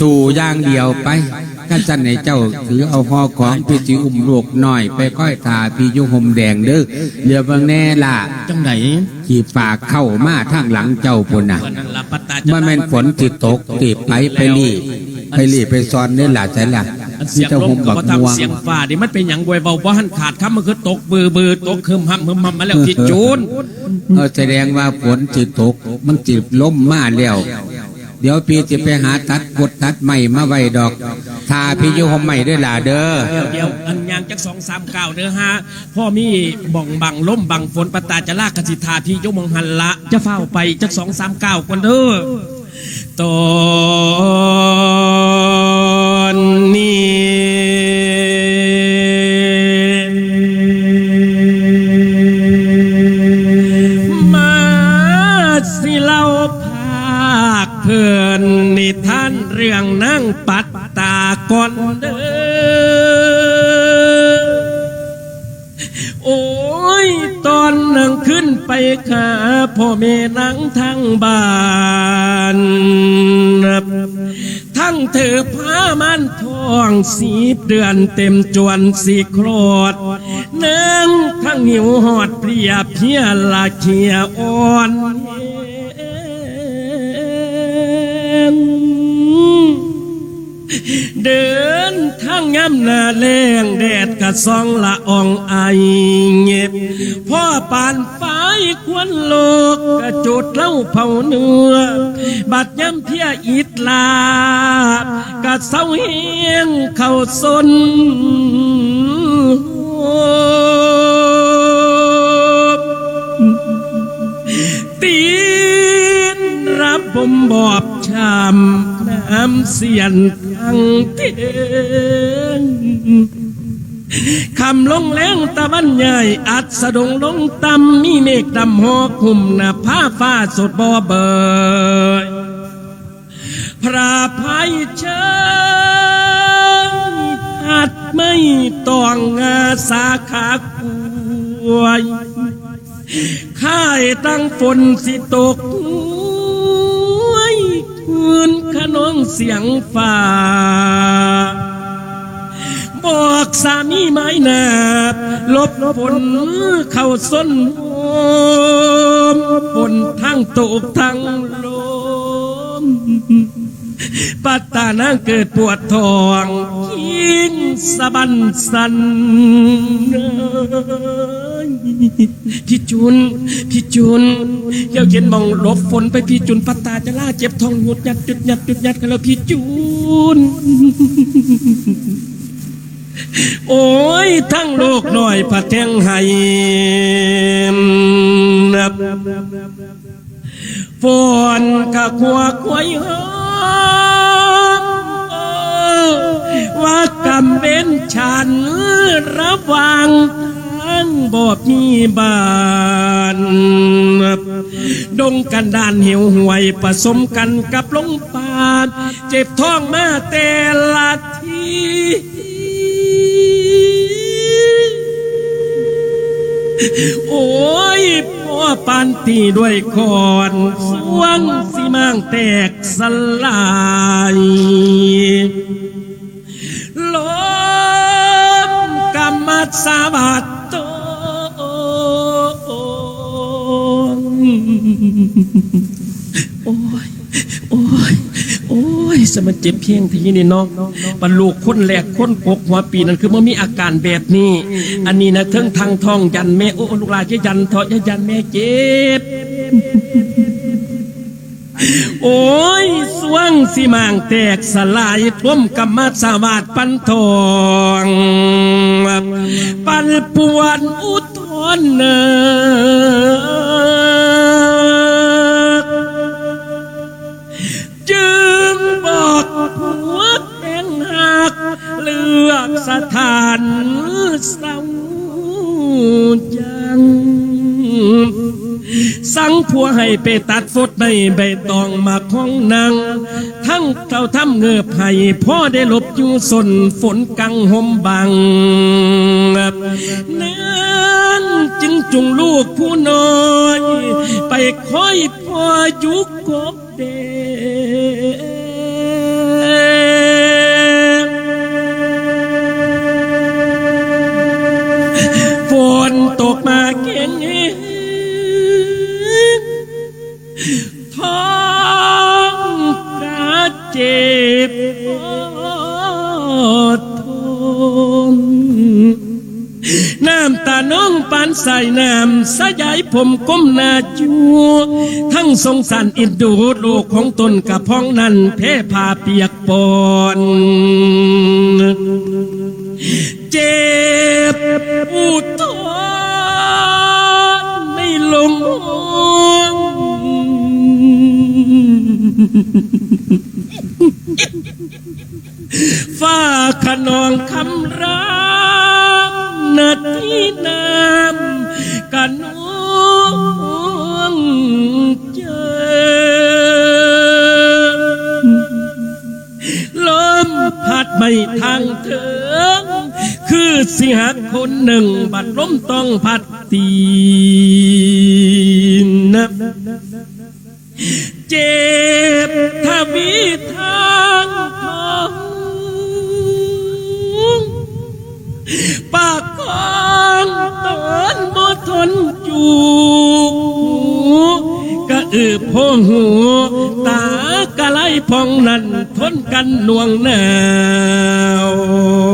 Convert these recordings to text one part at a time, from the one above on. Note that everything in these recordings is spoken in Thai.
สู่อย่างเดียวไปข้าจันในเจ้าถือเอาห่อของพิจิอุ้มลูกน้อย ไปก้อยทาพี่ยุหมแดงเด้อเรือเบางแน่ล่ะจังไหนขี่ปากเข้ามาทางหลังเจ้าพุ่นน่ะวันนั้นละปัตตาจะมันเป็นฝนติดตกติดไปไปรีไปรีไปซ้อนนี่ล่ะใช่ล่ะอันมีเสียงเจ้าลหมมก็บักบ่ม่วงทำเสียงฟ้าดิมันเป็นหยังบวยเบาบ่หันขาดคำมันคือตกบือบือตกคืมห้ำมึมห้ำมาแล้วที่จูนเออแสดงว่าฝนติดตกมันติดล้มมาแล้ว เดี๋ยวพี่จะไปหาตัดกดตัดใหม่มาไว้ดอกทาพี่ยูหอมใหม่ด้วยล่ะเด้อเดี๋ยวเดี๋ยวอันยางจักสองสามเก้าเด้อฮะพ่อมีบ่องบังล้มบังฝนปตตาจะลากกสิทาพี่ยกมองหันละจะเฝ้าไปจักสองสามเก้าคนเด้อโต โอ้ย ตอนนั่งขึ้นไปขาพ่อแม่นั่งทั้งบ้านทั้งเธอพามันท้องสีเดือนเต็มจวนสีโครดนั่งทั้งหิวหอดเปรียบเพียละเขียอ่อนเดิ ทั้งย้ำหน้าแรงแดดกะซองละอองไอเงียบพ่อปานฟ้ายควนโลกกระจุดเล่าเผาเนื้อ บัดย้ำเพียอิดลาบกะเศร้าเฮียงเข้าสน เสียนทั้งเตียนคำลงแรงตะวันใหญ่อัดสะดงลงตำมีเมฆดำหอคุมหน้าผ้าฟ้าสดบ่เบยพระภัยเชยหัดไม่ต้องงาสาขากวยข้ายตั้งฝนสิตก เสียงฟ้าบอกสามีไม้นาบลบฝนเข้าส้นมฝนทั้งตกทั้งลมปัตตานางเกิดปวดท้อง คิงสะบันสันพี่จุน พี่จุนเจ้าเย็นมองหลบฝนไปพี่จุนปัตตาจะล่าเจ็บท้องหยุดยัดหยุดยัดหยุดยัดกันแล้วพี่จุน โอ้ย ทั้งโลกหน่อยผัดแทงให้นับฝนกะขัวควย ว่ากำเป็นฉันระวังทางบอบมีบานดงกันดานเหวห่วยผสมกันกับลงปานเจ็บท้องมาแต่ละทีโอ้ยพ่อปานตีด้วยคอนสวงสิมางแตกสลาย ลมกำมัดสาบัดโตโอ้ย โอ้ย โอ้ย สมันเจ็บเพียงทีนี่เนาะบรรลูกคนแหลกคนกกหัวปีนั่นคือมันมีอาการแบบนี้ อันนี้นะเทิงทางทองยันแม่โอ้ลูกหลานจะยันเถอจะยันแม่เจ็บ โอ้ สวงสิมางแตกสลายท่วมกรรมสวาดปันทองปันปวนอุทธรเนจึงบอกผัวแหงหักเลือกสถานเศร้าจังสั่งผัวให้ไปตัดฟดในใบตองมาของนาง เท่าทำเงือบให้พ่อได้หลบอยู่สนฝนกังหมบังนั้นจึงจุงลูกผู้น้อย ไปคอยพ่อยุกกบายผมก้มหน้าจูทั้งสงสารอินดูลูกของตนกับพ้องนั้นแพ้พาเปียกปอนเจ็บอุทธรไม่ลงห้องฝ้าขนองคำรามนาทีน้ำกันน องพัดตีนเจ็บถ้ามีทางของปากกองตอนบ่ทนอยู่กะอืบโพงหูตากะไลพองนั่นทนกันหน่วงหนาว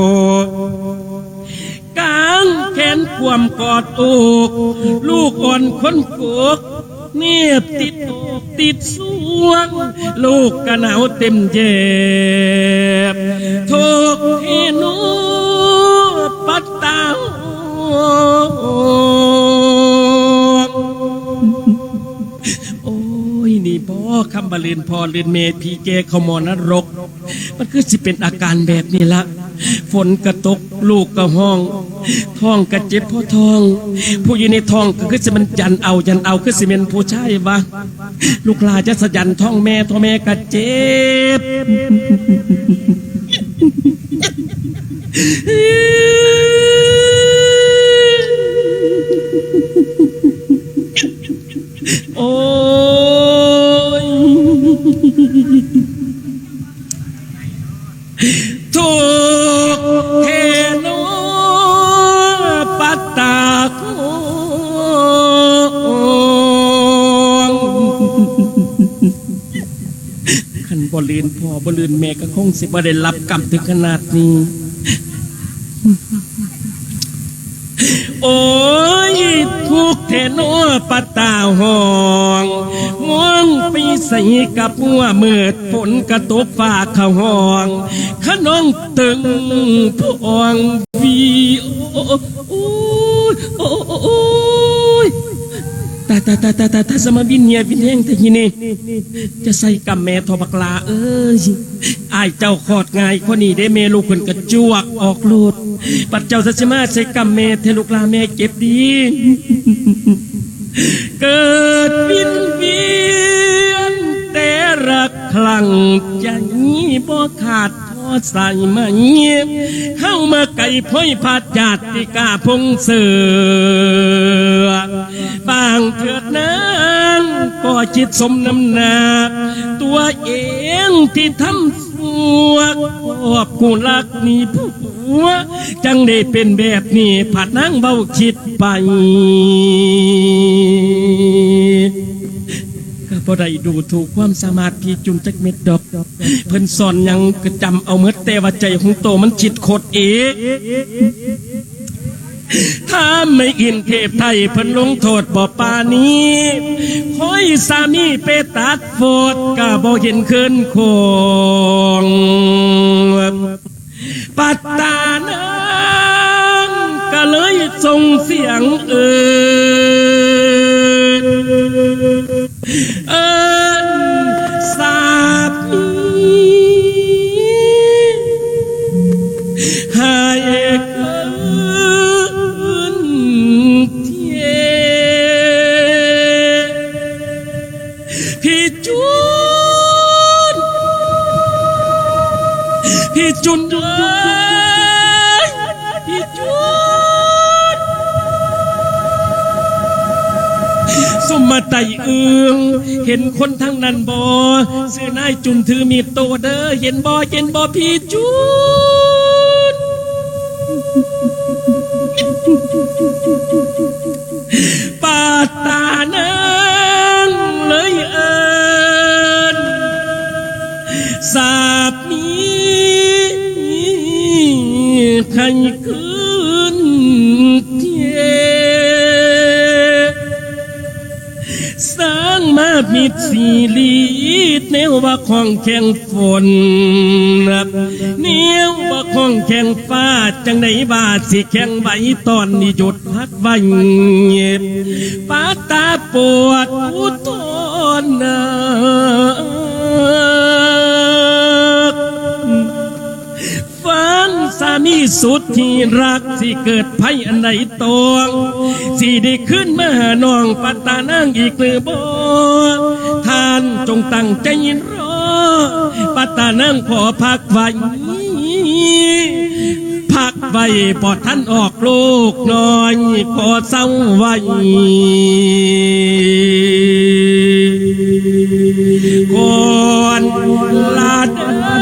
ความกอดอกลูกอ่อนคนกกเนียบติดอกติดสวง ลูกกะหนาวเต็มเจ็บทุกเฮนูปัตตาโอ้ยนี่พ่อคำบาลืนพอลืนเมพีเกเขมอนรก มันคือสิเป็นอาการแบบนี้ละ ฝนกระตกลูกกระห้อง ท้องกระเจ็บพ่อท้อง ผู้อยู่ในท้องก็คือสิมันยันเอายันเอาคือสิเป็นผู้ชายวะลูกหลาจะสยันท้องแม่ท้องแม่กระเจ็บ บลืนพอบลืนแม่ก็คงสิบ่ได้รับกรรมถึงขนาดนี้ โอ้ย ทุกเทโนปัตตาห้องง่วงปีใส่กับหัวเมืดฝนกระตบฟ้าเข้าหองขนองตึงพวงวีโอ้โอ้โอ้ ตาตาตาตาตาสมาบินเนียบินแห้งแต่ทีนี่จะใส่กับแม่ทอบักลา เอ้ยอายเจ้าขอดง่ายคนนี้ได้เมลูกคนกระจวกออกโลดปัดเจ้าสัชมาใส่กับแม่เทลูกลาแม่เจ็บดี เกิดวินเวียนแต่รักคลังใจบ่ขาดอใส่มาเงียบเข้ามาไก่พ้อยผาดจาติกาพงเสือ บางเถิดนั้นก็จิตสมน้ำหนัก ตัวเองที่ทำสัวขอบกูรักนี่ผัว จังได้เป็นแบบนี้ผัดนั่งเบาคิดไปก็บ่ได้ดูถูกความสามารถพี่จุนจักเม็ดดอก เพิ่นสอนยังก็จำเอาเมื่อแต่ว่าใจของโตมันจิตโคตรเอก ถ้าไม่อินเทพไทยเพิ่นลงโทษบ่ปานี้คอยสามีไปตัดโฟดก็บ่เห็นขึ้นคงปัตตานังก็เลยส่งเสียงเอ่ยเอิ สมมาไตเอืองเห็นคนทั้งนั้นบอซื้อนายจุนถือมีดโตเด้อเห็นบอเห็นบอพี่จู ดสีลีดแนวว่าของแข่งฝนแนวว่าของแข่งฟ้าจังไหนบาสิแข่งใบตอนนี้หยุดพักไว้เงียบปาตาปวดอุทนนาฟันสามีสุดที่รักสิเกิดภัยอันใดตวงสิได้ขึ้นมาหาน้องปัตตานางอีกหรือบ่ จงตั้งใจรอปัตตานางขอพักไว้พักไว้ปอดท่านออกลูกน้อยขอเศร้าไว้ก่อนลาเด้